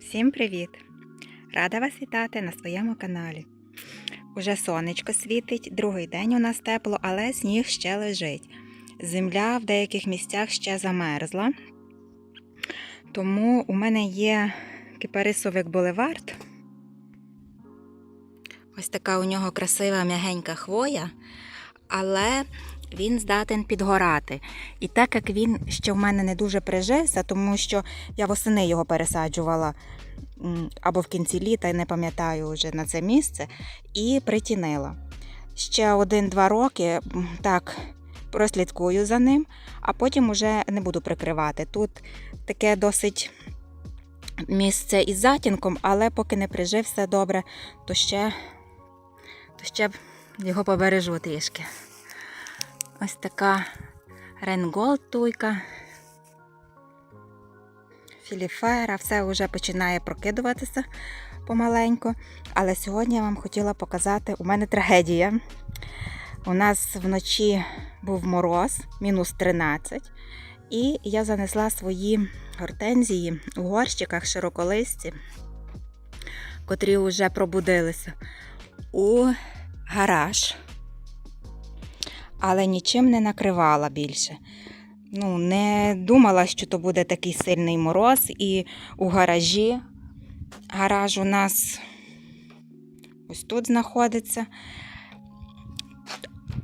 Всім привіт! Рада вас вітати на своєму каналі. Уже сонечко світить, другий день у нас тепло, але сніг ще лежить. Земля в деяких місцях ще замерзла. Тому у мене є кипарисовик булевард. Ось така у нього красива м'ягенька хвоя, але він здатен підгорати. І так як він ще в мене не дуже прижився, тому що я восени його пересаджувала або в кінці літа, не пам'ятаю вже на це місце, і притінила. Ще один-два роки так прослідкую за ним, а потім уже не буду прикривати. Тут таке досить місце із затінком, але поки не прижився добре, то ще, то ще його побережу трішки. Ось така ренголд туйка. Філіфера, все вже починає прокидуватися помаленьку. Але сьогодні я вам хотіла показати, у мене трагедія. У нас вночі був мороз, мінус 13, і я занесла свої гортензії у горщиках широколисті, котрі вже пробудилися, у гараж. Але нічим не накривала більше. Ну, не думала, що то буде такий сильний мороз, і у гаражі. Гараж у нас ось тут знаходиться.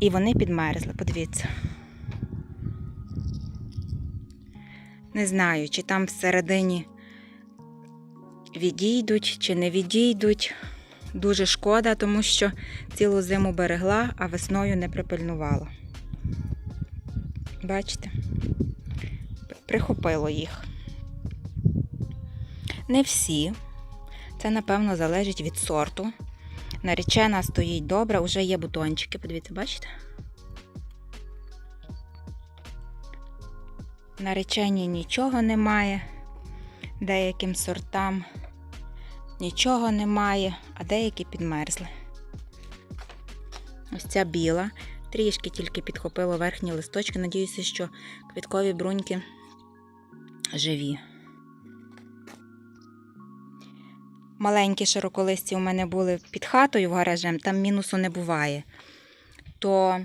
І вони підмерзли, подивіться. Не знаю, чи там всередині відійдуть, чи не відійдуть. Дуже шкода, тому що цілу зиму берегла, а весною не припильнувала. Бачите? Прихопило їх. Не всі. Це, напевно, залежить від сорту. Наречена стоїть добре, вже є бутончики. Подивіться, бачите? Наречені нічого немає. Деяким сортам нічого немає, а деякі підмерзли. Ось ця біла. Трішки тільки підхопило верхні листочки. Надіюся, що квіткові бруньки живі. Маленькі широколисті у мене були під хатою в гаражем, там мінусу не буває. То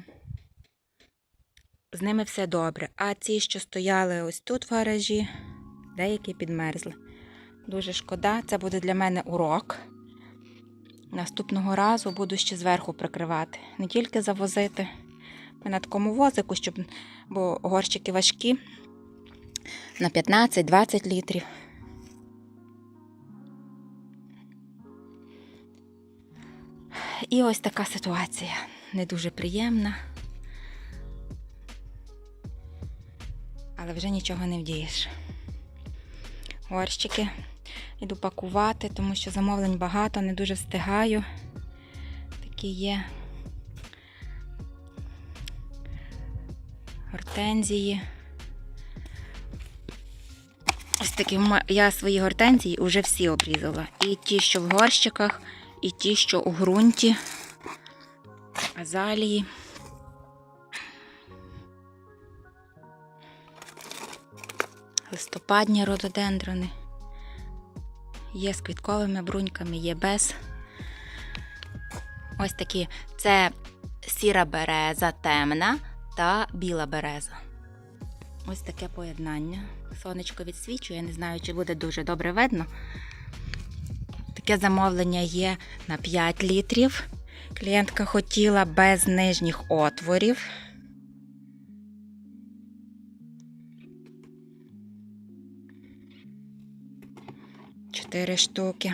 з ними все добре. А ці, що стояли ось тут в гаражі, деякі підмерзли. Дуже шкода, це буде для мене урок. Наступного разу буду ще зверху прикривати. Не тільки завозити ми на такому возику, щоб, бо горщики важкі на 15-20 літрів. І ось така ситуація. Не дуже приємна. Але вже нічого не вдієш. Горщики Іду пакувати, тому що замовлень багато, не дуже встигаю. Такі є гортензії. Ось такі я свої гортензії вже всі обрізала. І ті, що в горщиках, і ті, що у ґрунті, азалії. Листопадні рододендрони. Є з квітковими бруньками, є без. Ось такі. Це сіра береза темна та біла береза. Ось таке поєднання. Сонечко відсвічує, не знаю, чи буде дуже добре видно. Таке замовлення є на 5 літрів. Клієнтка хотіла без нижніх отворів. Чотири штуки.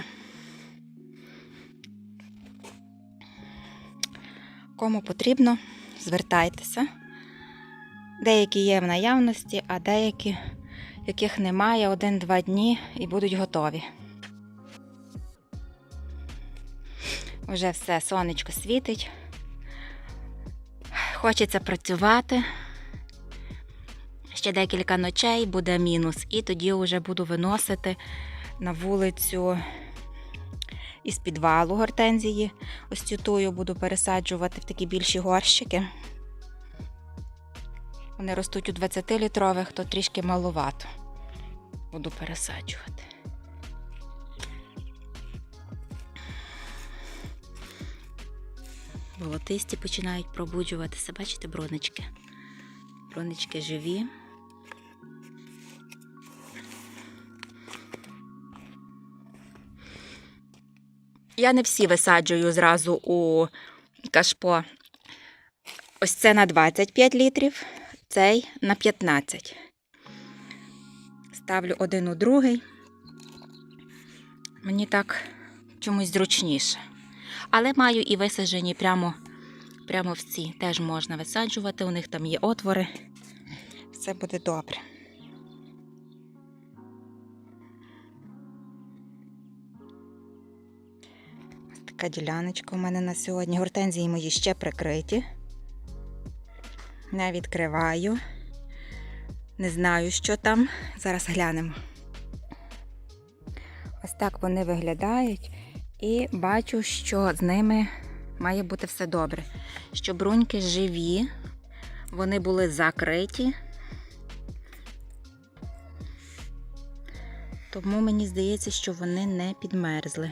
Кому потрібно, звертайтеся. Деякі є в наявності, а деякі, яких немає, один-два дні і будуть готові. Уже все, сонечко світить. Хочеться працювати. Ще декілька ночей буде мінус, і тоді вже буду виносити на вулицю із підвалу гортензії. Ось цю буду пересаджувати в такі більші горщики. Вони ростуть у 20-літрових, то трішки маловато. Буду пересаджувати. Волотисті починають пробуджуватися, бачите, бронечки. Бронички живі. Я не всі висаджую зразу у кашпо. Ось це на 25 літрів, цей на 15. Ставлю один у другий. Мені так чомусь зручніше. Але маю і висаджені прямо, прямо в ці. Теж можна висаджувати, у них там є отвори. Все буде добре. Така діляночка у мене на сьогодні. Гортензії мої ще прикриті. Не відкриваю. Не знаю, що там. Зараз глянемо. Ось так вони виглядають. І бачу, що з ними має бути все добре. Що бруньки живі, вони були закриті. Тому мені здається, що вони не підмерзли.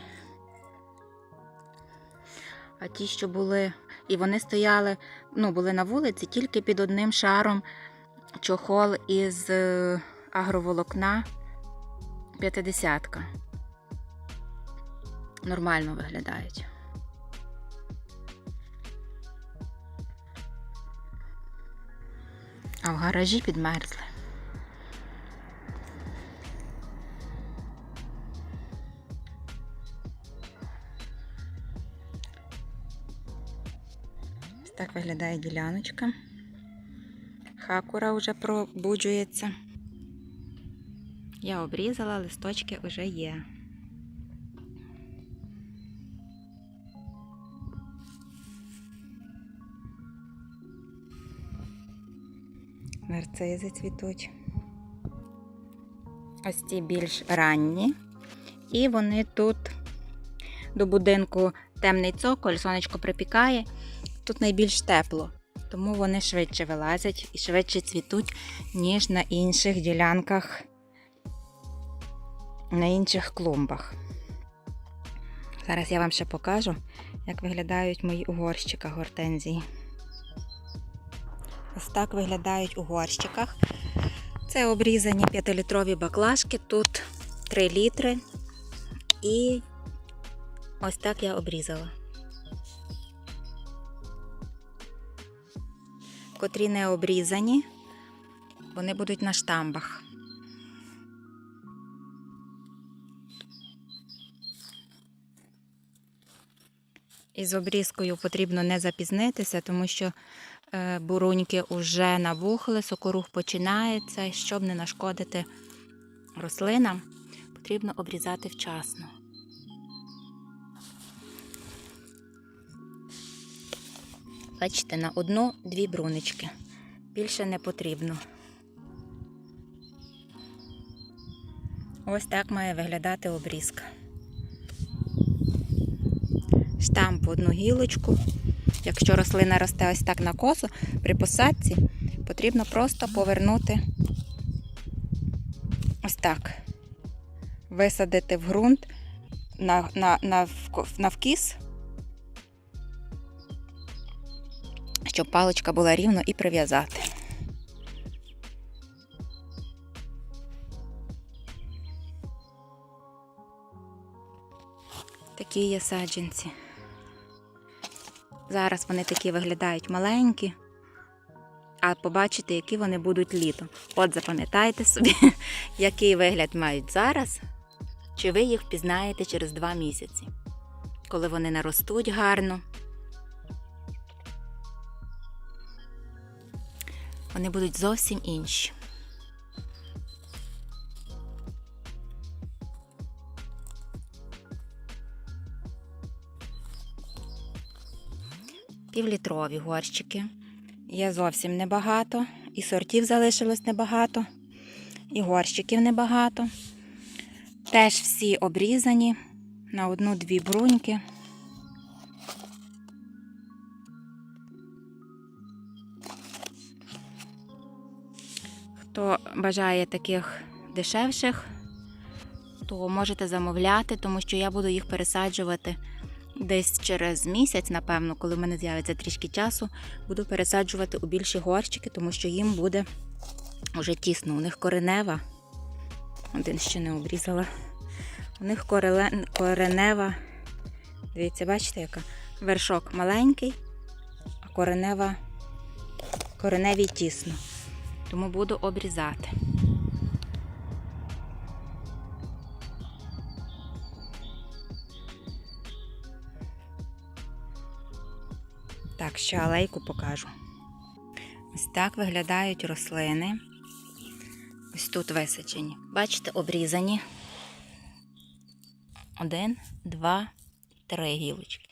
А ті, що були, і вони стояли, ну, були на вулиці тільки під одним шаром чохол із е, агроволокна 50-ка. Нормально виглядають. А в гаражі підмерзли. Так виглядає діляночка. Хакура вже пробуджується. Я обрізала, листочки вже є. Нарцизи цвітуть. Ось ці більш ранні. І вони тут до будинку темний цоколь, сонечко припікає. Тут найбільш тепло, тому вони швидше вилазять і швидше цвітуть, ніж на інших ділянках, на інших клумбах. Зараз я вам ще покажу, як виглядають мої у гортензії. Ось так виглядають у горщиках. Це обрізані 5-літрові баклажки, тут 3 літри. І ось так я обрізала. Котрі не обрізані, вони будуть на штамбах. Із обрізкою потрібно не запізнитися, тому що е, буруньки вже набухли, сокорух починається. Щоб не нашкодити рослинам, потрібно обрізати вчасно. Бачите, на одну-дві брунички. Більше не потрібно. Ось так має виглядати обрізка. Штамп в одну гілочку. Якщо рослина росте ось так на косу, при посадці потрібно просто повернути ось так. Висадити в ґрунт на, на, на, навкіс, щоб паличка була рівно і прив'язати. Такі є саджанці. Зараз вони такі виглядають маленькі, а побачите, які вони будуть літом. От запам'ятайте собі, який вигляд мають зараз, чи ви їх впізнаєте через два місяці, коли вони наростуть гарно. Вони будуть зовсім інші. Півлітрові горщики. Є зовсім небагато. І сортів залишилось небагато, і горщиків небагато. Теж всі обрізані на одну-дві бруньки. Бажає таких дешевших, то можете замовляти, тому що я буду їх пересаджувати Десь через місяць, напевно, коли в мене з'явиться трішки часу, буду пересаджувати у більші горщики, тому що їм буде вже тісно. У них коренева. Один ще не обрізала. У них коренева. Дивіться, бачите, яка? Вершок маленький, а коренева, кореневій тісно. Тому буду обрізати. Так, ще алейку покажу. Ось так виглядають рослини. Ось тут висаджені. Бачите, обрізані. Один, два, три гілочки.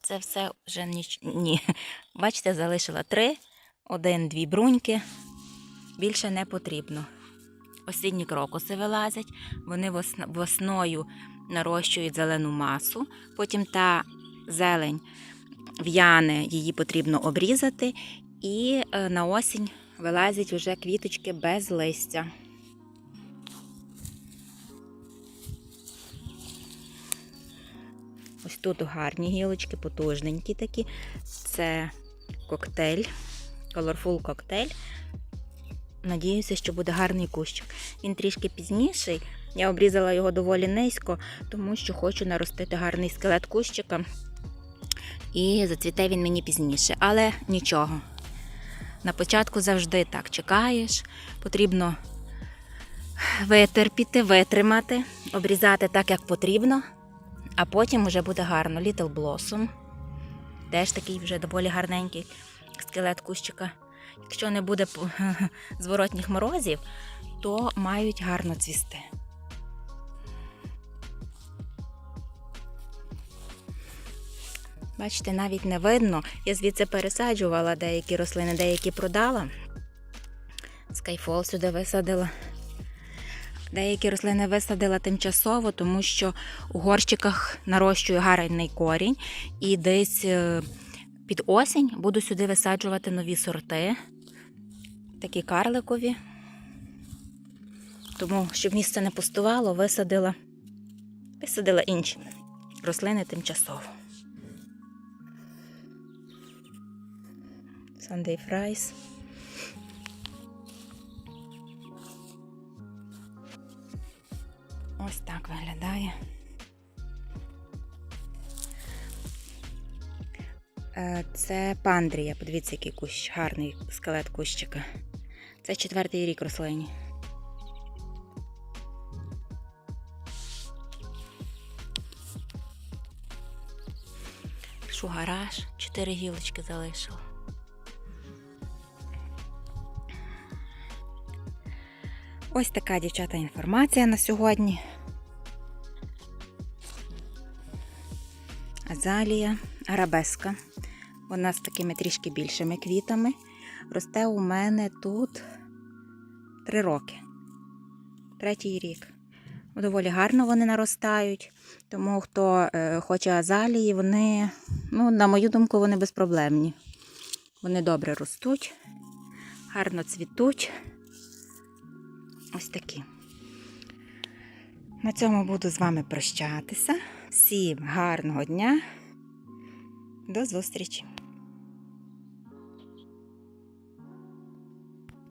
Це все вже ніч... ні. Бачите, залишила три, один, дві бруньки. Більше не потрібно. Осінні крокуси вилазять, вони вос- весною нарощують зелену масу, потім та зелень в'яне, її потрібно обрізати, і е, на осінь вилазять вже квіточки без листя. Ось тут гарні гілочки, потужненькі такі. Це коктейль, Colorful коктейль. Надіюся, що буде гарний кущик. Він трішки пізніший. Я обрізала його доволі низько, тому що хочу наростити гарний скелет кущика. І зацвіте він мені пізніше. Але нічого. На початку завжди так чекаєш. Потрібно витерпіти, витримати, обрізати так, як потрібно, а потім вже буде гарно. Little Blossom. Теж такий вже доволі гарненький скелет кущика. Якщо не буде зворотніх морозів, то мають гарно цвісти. Бачите, навіть не видно. Я звідси пересаджувала деякі рослини, деякі продала. Скайфол сюди висадила. Деякі рослини висадила тимчасово, тому що у горщиках нарощує гарний корінь. І десь е, під осінь буду сюди висаджувати нові сорти, такі карликові. Тому, щоб місце не пустувало, висадила, висадила інші рослини тимчасово. Sunday fries. Ось так виглядає. Це пандрія. Подивіться, який кущ, гарний скелет кущика. Це четвертий рік рослині. Шугараж, чотири гілочки залишила. Ось така дівчата інформація на сьогодні. Азалія, арабеска. Вона з такими трішки більшими квітами. Росте у мене тут три роки. Третій рік. Доволі гарно вони наростають. Тому хто е, хоче азалії, вони, ну, на мою думку, вони безпроблемні. Вони добре ростуть, гарно цвітуть. Ось такі. На цьому буду з вами прощатися. Всім гарного дня. До зустрічі!